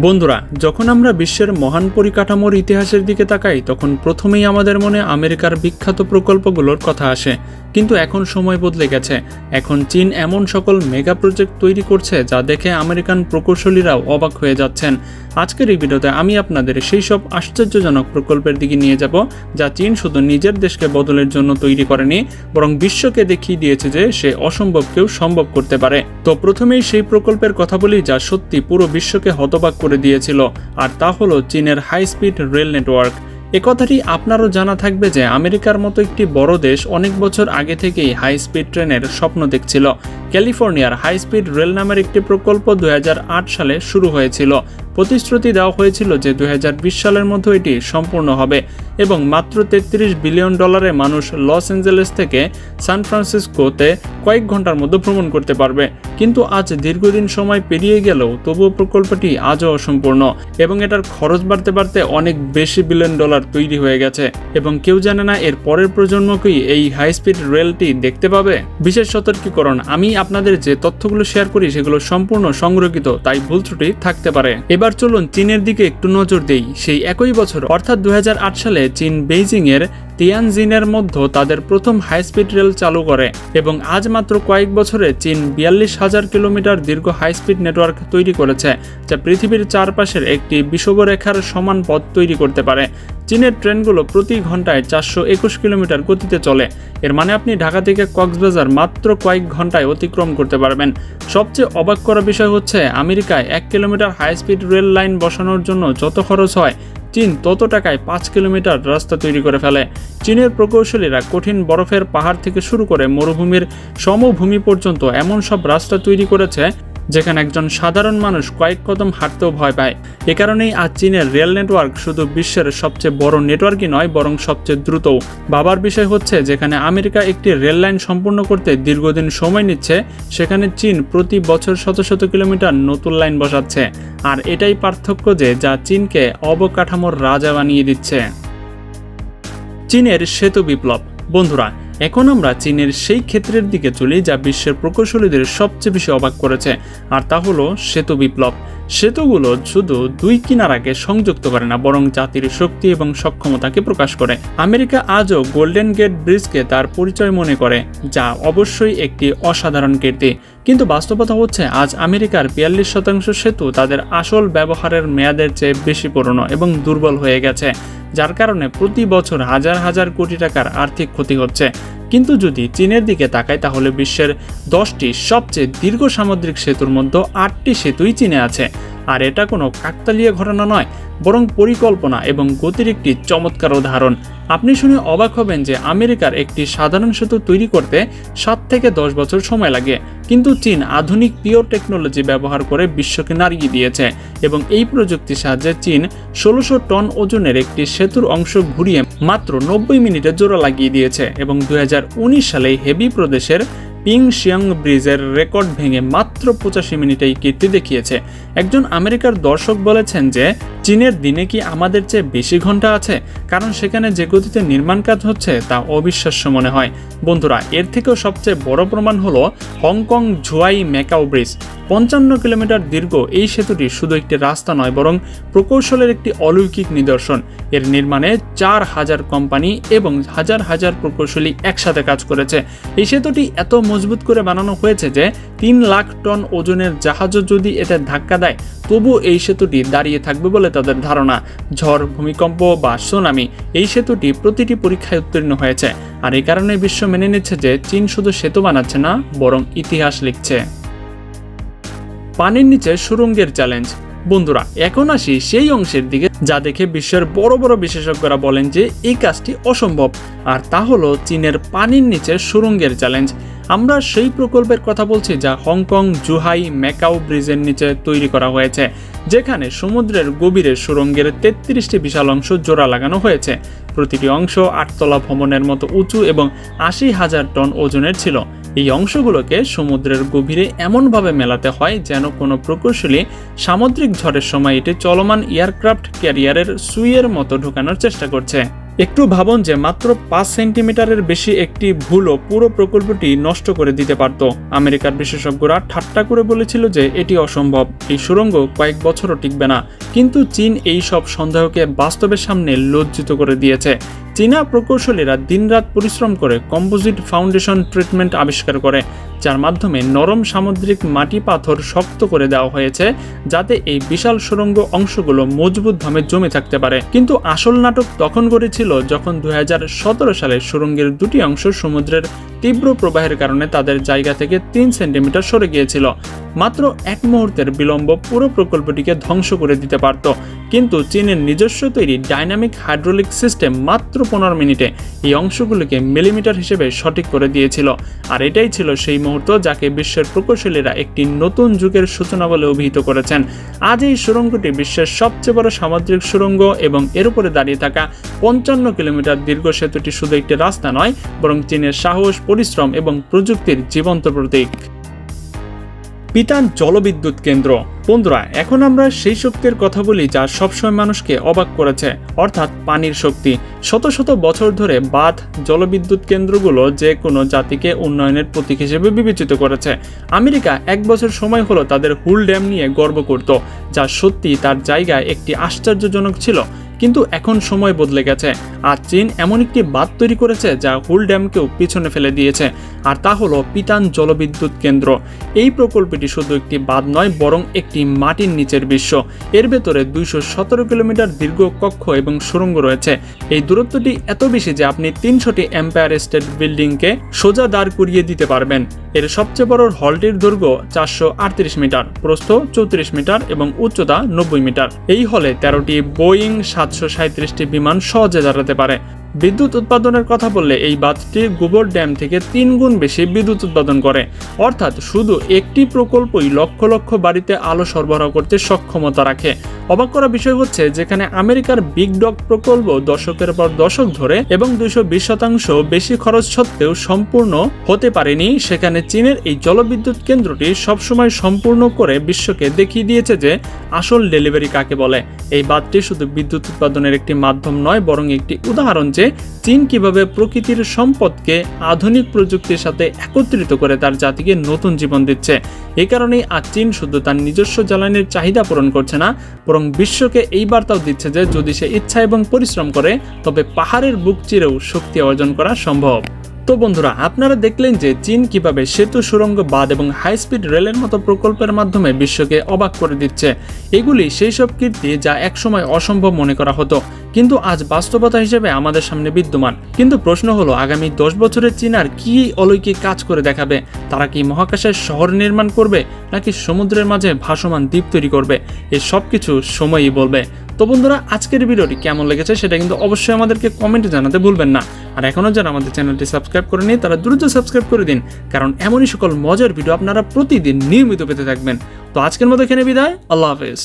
বন্ধুরা, যখন আমরা বিশ্বের মহান পরিকাঠামোর ইতিহাসের দিকে তাকাই, তখন প্রথমেই আমাদের মনে আমেরিকার বিখ্যাত প্রকল্পগুলোর কথা আসে। কিন্তু এখন সময় বদলে গেছে। এখন চীন এমন সকল মেগা প্রজেক্ট তৈরি করছে, যা দেখে আমেরিকান প্রকৌশলীরাও অবাক হয়ে যাচ্ছেন। আজকের এই ভিডিওতে আমি আপনাদের সেই সব আশ্চর্যজনক প্রকল্পের দিকে নিয়ে যাব যা চীন শুধু নিজের দেশকে বদলের জন্য তৈরি করেনি, বরং বিশ্বকে দেখিয়ে দিয়েছে যে সে অসম্ভবকেও সম্ভব করতে পারে। তো প্রথমেই সেই প্রকল্পের কথা বলি যা সত্যি পুরো বিশ্বকে হতবাক করে দিয়েছিল, আর তা হলো চীনের হাই স্পিড রেল নেটওয়ার্ক এ কথাটি আপনারও জানা থাকবে যে আমেরিকার মতো একটি বড় দেশ অনেক বছর আগে থেকেই হাই স্পিড ট্রেনের স্বপ্ন দেখছিল। ক্যালিফোর্নিয়ার হাই স্পিড রেল নামের একটি প্রকল্প দুই হাজার আট সালে শুরু হয়েছিল। প্রতিশ্রুতি দেওয়া হয়েছিল যে দুই হাজার বিশ সালের মধ্যে এটি সম্পূর্ণ হবে। এবং মাত্র তেত্রিশ বিলিয়ন ডলারে মানুষ লস অ্যাঞ্জেলেস থেকে সান ফ্রান্সিসকোতে কয়েক ঘণ্টার মধ্যে ভ্রমণ করতে পারবে। কিন্তু আজ দীর্ঘদিন সময় পেরিয়ে গেলেও তবুও প্রকল্পটি আজও অসম্পূর্ণ এবং এটার খরচ বাড়তে বাড়তে অনেক বেশি বিলিয়ন ডলার তৈরি হয়ে গেছে। এবং কেউ জানে না এর পরের প্রজন্মকেই এই হাই স্পিড রেলটি দেখতে পাবে? বিশেষ সতর্কীকরণ, আমি আপনাদের যে তথ্যগুলো শেয়ার করি সেগুলো সম্পূর্ণ সংরক্ষিত, তাই ভুল ত্রুটি থাকতে পারে। এবার চলুন চীনের দিকে একটু নজর দেই। সেই একই বছর, অর্থাৎ দুই হাজার আট সালে চীন বেইজিং এর তিয়ানজিনের মধ্যে তাদের প্রথম হাই স্পিড রেল চালু করে এবং আজ মাত্র কয়েক বছরে চীন বিয়াল্লিশ হাজার কিলোমিটার দীর্ঘ হাই স্পিড নেটওয়ার্ক তৈরি করেছে, যা পৃথিবীর চারপাশের একটি বিষুবরেখার সমান পথ তৈরি করতে পারে। চীনের ট্রেনগুলো প্রতি ঘন্টায় চারশো একুশ কিলোমিটার গতিতে চলে। এর মানে আপনি ঢাকা থেকে কক্সবাজার মাত্র কয়েক ঘন্টায় অতিক্রম করতে পারবেন। সবচেয়ে অবাক করা বিষয় হচ্ছে, আমেরিকায় এক kilometre high speed rail line বসানোর জন্য যত খরচ হয় চীন তত টাকায় পাঁচ কিলোমিটার রাস্তা তৈরি করে ফেলে। চীনের প্রকৌশলীরা কঠিন বরফের পাহাড় থেকে শুরু করে মরুভূমির সমভূমি পর্যন্ত এমন সব রাস্তা তৈরি করেছে যেখানে একজন সাধারণ মানুষ কয়েক কদম হাঁটতেও ভয় পায়। এ কারণেই আজ চীনের রেল নেটওয়ার্ক শুধু বিশ্বের সবচেয়ে বড় নেটওয়ার্কই নয়, বরং সবচেয়ে দ্রুতও। বাবার বিষয় হচ্ছে, যেখানে আমেরিকা একটি রেল লাইন সম্পূর্ণ করতে দীর্ঘদিন সময় নিচ্ছে, সেখানে চীন প্রতি বছর শত শত কিলোমিটার নতুন লাইন বসাচ্ছে। আর এটাই পার্থক্য যে, যা চীনকে অবকাঠামোর রাজা বানিয়ে দিচ্ছে। চীনের সেতু বিপ্লব। বন্ধুরা এখন আমরা চীনের সেই ক্ষেত্রের দিকে চলি যা বিশ্বের প্রকৌশলীদের সবচেয়ে বেশি অবাক করেছে, আর তা হলো সেতু বিপ্লব। সেতুগুলো শুধু দুই কিনারাকে সংযুক্ত করে না, বরং জাতির শক্তি এবং সক্ষমতাকে প্রকাশ করে। আমেরিকা আজও গোল্ডেন গেট ব্রিজকে তার পরিচয় মনে করে, যা অবশ্যই একটি অসাধারণ কীর্তি। কিন্তু বাস্তবতা হচ্ছে, আজ আমেরিকার বিয়াল্লিশ শতাংশ সেতু তাদের আসল ব্যবহারের মেয়াদের চেয়ে বেশি পুরনো এবং দুর্বল হয়ে গেছে। যার কারণে প্রতি বছর হাজার হাজার কোটি টাকার আর্থিক ক্ষতি হচ্ছে। কিন্তু যদি চীনের দিকে তাকাই, তাহলে বিশ্বের দশটি সবচেয়ে দীর্ঘ সামুদ্রিক সেতুর মধ্যে আটটি সেতুই চীনে আছে। আর এটা কোনো কাকতালীয় ঘটনা নয়, বরং পরিকল্পনা এবং গতির একটি চমৎকার উদাহরণ। আপনি শুনে অবাক হবেন যে আমেরিকার একটি সাধারণ সেতু তৈরি করতে সাত থেকে দশ বছর সময় লাগে, কিন্তু চীন আধুনিক পিওর টেকনোলজি ব্যবহার করে বিশ্বকে নাড়িয়ে দিয়েছে এবং এই প্রযুক্তির সাহায্যে চীন ষোলোশো টন ওজনের একটি সেতুর অংশ ঘুরিয়ে মাত্র নব্বই মিনিটে জোড়া লাগিয়ে দিয়েছে এবং দু হাজার উনিশ সালে হেবি প্রদেশের পিং শিয়াং ব্রিজের রেকর্ড ভেঙে মাত্র পঁচাশি মিনিটেই কীর্তি দেখিয়েছে। একজন আমেরিকার দর্শক বলেছেন যে, চীনের দিনে কি আমাদের চেয়ে বেশি ঘণ্টা আছে? কারণ সেখানে যে গতিতে নির্মাণ কাজ হচ্ছে, তা অবিশ্বাস্য মনে হয়। বন্ধুরা, এর থেকেও সবচেয়ে বড় প্রমাণ হলো Hong Kong Zhuhai Macau bridge. পঞ্চান্ন কিলোমিটার দীর্ঘ এই সেতুটি শুধু একটি রাস্তা নয়, বরং প্রকৌশলের একটি অলৌকিক নিদর্শন। এর নির্মাণে চার হাজার কোম্পানি এবং হাজার হাজার প্রকৌশলী একসাথে কাজ করেছে। এই সেতুটি এত মজবুত করে বানানো হয়েছে যে তিন লাখ টন ওজনের জাহাজও যদি এতে ধাক্কা দেয় তবু এই সেতুটি দাঁড়িয়ে থাকবে বলে তাদের ধারণা। ঝড়, ভূমিকম্প বা সুনামি, এই সেতুটি প্রতিটি পরীক্ষায় উত্তীর্ণ হয়েছে। আর এই কারণে বিশ্ব মেনে নিচ্ছে যে চীন শুধু সেতু বানাচ্ছে না, বরং ইতিহাস লিখছে। পানির নিচে সুরঙ্গের চ্যালেঞ্জ বন্ধুরা, এখন আসি সেই অংশের দিকে যা দেখে বিশ্বের বড় বড় বিশেষজ্ঞরা বলেন যে এই কাজটি অসম্ভব। আর তা হলো চীনের পানির নিচে সুরঙ্গের চ্যালেঞ্জ আমরা সেই প্রকল্পের কথা বলছি যা হংকং, জুহাই, ম্যাকাও ব্রিজের নিচে তৈরি করা হয়েছে, যেখানে সমুদ্রের গভীরে সুরঙ্গের তেত্রিশটি বিশাল অংশ জোড়া লাগানো হয়েছে। প্রতিটি অংশ আটতলা ভবনের মতো উঁচু এবং আশি হাজার টন ওজনের ছিল। এই অংশগুলোকে সমুদ্রের গভীরে এমনভাবে মেলাতে হয় যেন কোনো প্রকৌশলী সামুদ্রিক ঝড়ের সময় এটি চলমান এয়ারক্রাফট ক্যারিয়ারের সুইয়ের মতো ঢুকানোর চেষ্টা করছে। একটু ভাবুন যে মাত্র পাঁচ সেন্টিমিটারের বেশি একটি ভুলও পুরো প্রকল্পটি নষ্ট করে দিতে পারত। আমেরিকার বিশেষজ্ঞরা ঠাট্টা করে বলেছিল যে এটি অসম্ভব। এই সুড়ঙ্গ কয়েক বছরও টিকবে না। কিন্তু চীন এই সব সন্দেহকে বাস্তবের সামনে লজ্জিত করে দিয়েছে। চীনা প্রকৌশলীরা দিনরাত পরিশ্রম করে কম্পোজিট ফাউন্ডেশন ট্রিটমেন্ট আবিষ্কার করে, যার মাধ্যমে নরম সামুদ্রিক মাটি পাথর শক্ত করে দেওয়া হয়েছে যাতে এই বিশাল সুরঙ্গ অংশগুলো মজবুতভাবে জমে থাকতে পারে। কিন্তু আসল নাটক তখন গড়েছিল যখন দুই হাজার সতেরো সালে সুরঙ্গের দুটি অংশ সমুদ্রের তীব্র প্রবাহের কারণে তাদের জায়গা থেকে তিন সেন্টিমিটার সরে গিয়েছিল। মাত্র এক মুহূর্তের বিলম্ব পুরো প্রকল্পটিকে ধ্বংস করে দিতে পারত। কিন্তু চীনের নিজস্ব তৈরি ডাইনামিক হাইড্রোলিক সিস্টেম মাত্র পনেরো মিনিটে এই অংশগুলোকে মিলিমিটার হিসেবে সঠিক করে দিয়েছিল। আর এটাই ছিল সেই মুহূর্ত যাকে বিশ্বের প্রকৌশলীরা একটি নতুন যুগের সূচনা বলে অভিহিত করেছেন। আজ এই সুড়ঙ্গটি বিশ্বের সবচেয়ে বড় সামুদ্রিক সুড়ঙ্গ এবং এর উপরে দাঁড়িয়ে থাকা পঞ্চান্ন কিলোমিটার দীর্ঘ সেতুটি শুধু একটি রাস্তা নয়, বরং চীনের সাহস, পরিশ্রম এবং প্রযুক্তির জীবন্ত প্রতীক। পিতান জলবিদ্যুৎ কেন্দ্র। বন্ধুরা, এখন আমরা সেই শক্তির কথা বলি যা সবসময় মানুষকে অবাক করেছে, অর্থাৎ পানির শক্তি। শত শত বছর ধরে বাঁধ, জলবিদ্যুৎ কেন্দ্রগুলো যে কোনো জাতিকে উন্নয়নের প্রতীক হিসেবে বিবেচিত করেছে। আমেরিকা এক বছর সময় হলো তাদের হুল ড্যাম নিয়ে গর্ব করত, যা সত্যি তার জায়গায় একটি আশ্চর্যজনক ছিল। কিন্তু এখন সময় বদলে গেছে। আর চীন এমন একটি বাঁধ তৈরি করেছে যা হুল ড্যামকেও পিছনে ফেলে দিয়েছে। আর তা হলো পিতান জলবিদ্যুৎ কেন্দ্র। এই প্রকল্পটি শুধু একটি বাঁধ নয়, বরং একটি মাটির নিচের বিশ্ব। এর ভেতরে দুইশো সতেরো কিলোমিটার দীর্ঘ কক্ষ এবং সুড়ঙ্গ রয়েছে। এই দূরত্বটি এত বেশি যে আপনি তিনশোটি এম্পায়ার স্টেট বিল্ডিংকে সোজা দাঁড় করিয়ে দিতে পারবেন। এর সবচেয়ে বড় হলটির দৈর্ঘ্য চারশো আটত্রিশ মিটার, প্রস্থ চৌত্রিশ মিটার এবং উচ্চতা নব্বই মিটার। এই হলে তেরোটি বোয়িং সাতশো সাঁত্রিশটি বিমান সহজে দাঁড়াতে পারে। বিদ্যুৎ উৎপাদনের কথা বললে এই বাঁধটি গোবর ড্যাম থেকে তিন গুণ বেশি বিদ্যুৎ উৎপাদন করে। অর্থাৎ শুধু একটি প্রকল্পই লক্ষ লক্ষ বাড়িতে আলো সরবরাহ করতে সক্ষমতা রাখে। অবাক করা বিষয় হচ্ছে যেখানে আমেরিকার বিগ ডগ প্রকল্প দশকের পর দশক ধরে এবং দুইশো বিশ শতাংশ বেশি খরচ সত্ত্বেও সম্পূর্ণ হতে পারেনি, সেখানে চীনের এই জলবিদ্যুৎ কেন্দ্রটি সবসময় সম্পূর্ণ করে বিশ্বকে দেখিয়ে দিয়েছে যে আসল ডেলিভারি কাকে বলে। এই বাঁধটি শুধু বিদ্যুৎ উৎপাদনের একটি মাধ্যম নয়, বরং একটি উদাহরণ যে চীন কীভাবে প্রকৃতির সম্পদকে আধুনিক প্রযুক্তির সাথে একত্রিত করে তার জাতিকে নতুন জীবন দিচ্ছে। এই কারণেই আজ চীন শুধু তার নিজস্ব জ্বালানির চাহিদা পূরণ করছে না, বরং বিশ্বকে এই বার্তাও দিচ্ছে যে যদি সে ইচ্ছা এবং পরিশ্রম করে, তবে পাহাড়ের বুক চিরেও শক্তি অর্জন করা সম্ভব। তো বন্ধুরা, আপনারা দেখলেন যে চীন কীভাবে সেতু সুড়ঙ্গ বাঁধ এবং হাই স্পিড রেলের মতো প্রকল্পের মাধ্যমে বিশ্বকে অবাক করে দিচ্ছে। এগুলি সেই সব কীর্তি যা একসময় অসম্ভব মনে করা হতো। কিন্তু আজ বাস্তবতা হিসেবে আমাদের সামনে বিদ্যমান। কিন্তু প্রশ্ন হলো, আগামী দশ বছরের চীন আর কি অলৌকিক কাজ করে দেখাবে? তারা কি মহাকাশের শহর নির্মাণ করবে, নাকি সমুদ্রের মাঝে ভাসমান দ্বীপ তৈরি করবে? এই সব কিছু সময়ই বলবে। তো বন্ধুরা, আজকের ভিডিওটি কেমন লেগেছে সেটা কিন্তু অবশ্যই আমাদেরকে কমেন্টে জানাতে ভুলবেন না। আর এখনও যারা আমাদের চ্যানেলটি সাবস্ক্রাইব করেনি তারা দ্রুত সাবস্ক্রাইব করে দিন, কারণ এমনই সকল মজার ভিডিও আপনারা প্রতিদিন নিয়মিত পেতে থাকবেন। তো আজকের মতো এখানে বিদায়, আল্লাহ হাফেজ।